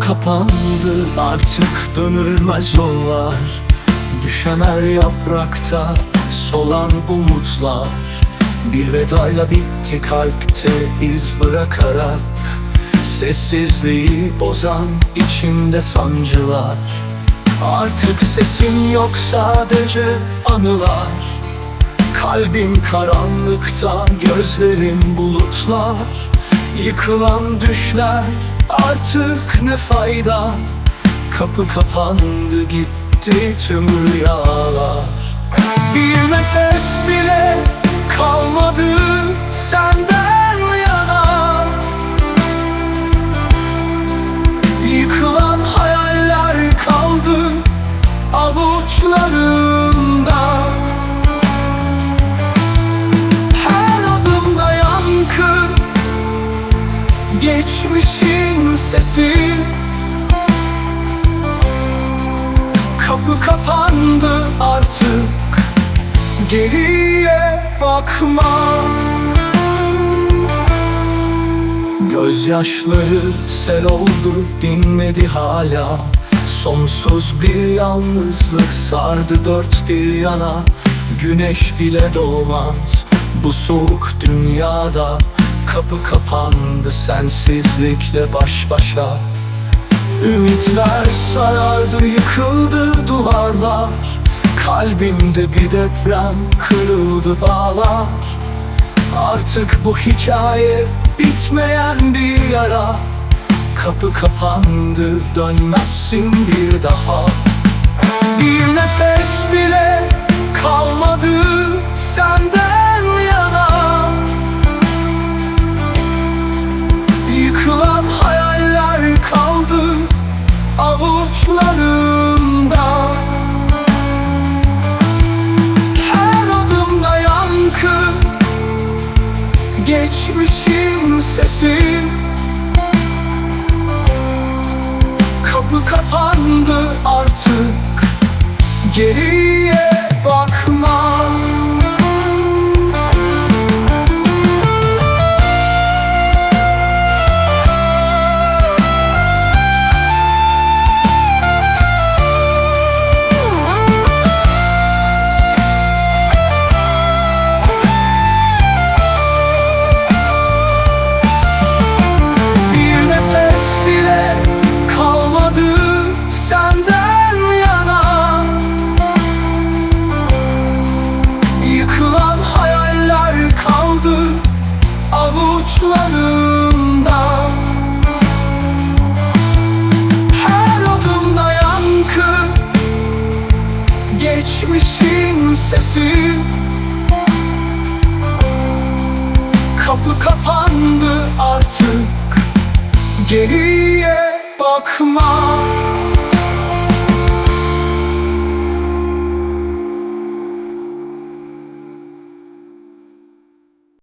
Kapandı. Artık dönülmez yollar Düşen her yaprakta solan umutlar. Bir vedayla bitti kalpte iz bırakarak Sessizliği bozan içimde sancılar. Artık sesin yok sadece anılar. Kalbim karanlıkta gözlerim bulutlar. Yıkılan düşler artık ne fayda? Kapı kapandı gitti tüm rüyalar. Bir nefes bile kalmadı senden yana. Yıkılan hayaller kaldı avuçlarımda Geçmişin sesi. Kapı kapandı artık Geriye bakma. Gözyaşları sel oldu dinmedi hala. Sonsuz bir yalnızlık sardı dört bir yana. Güneş bile doğmaz bu soğuk dünyada Kapı kapandı sensizlikle baş başa. Ümitler sarardı yıkıldı duvarlar. Kalbimde bir deprem kırıldı bağlar. Artık bu hikaye bitmeyen bir yara. Kapı kapandı dönmezsin bir daha Geçmişin sesi. Kapı kapandı artık. Geriye bakma Geçmişin sesi. Kapı kapandı artık. Geriye bakma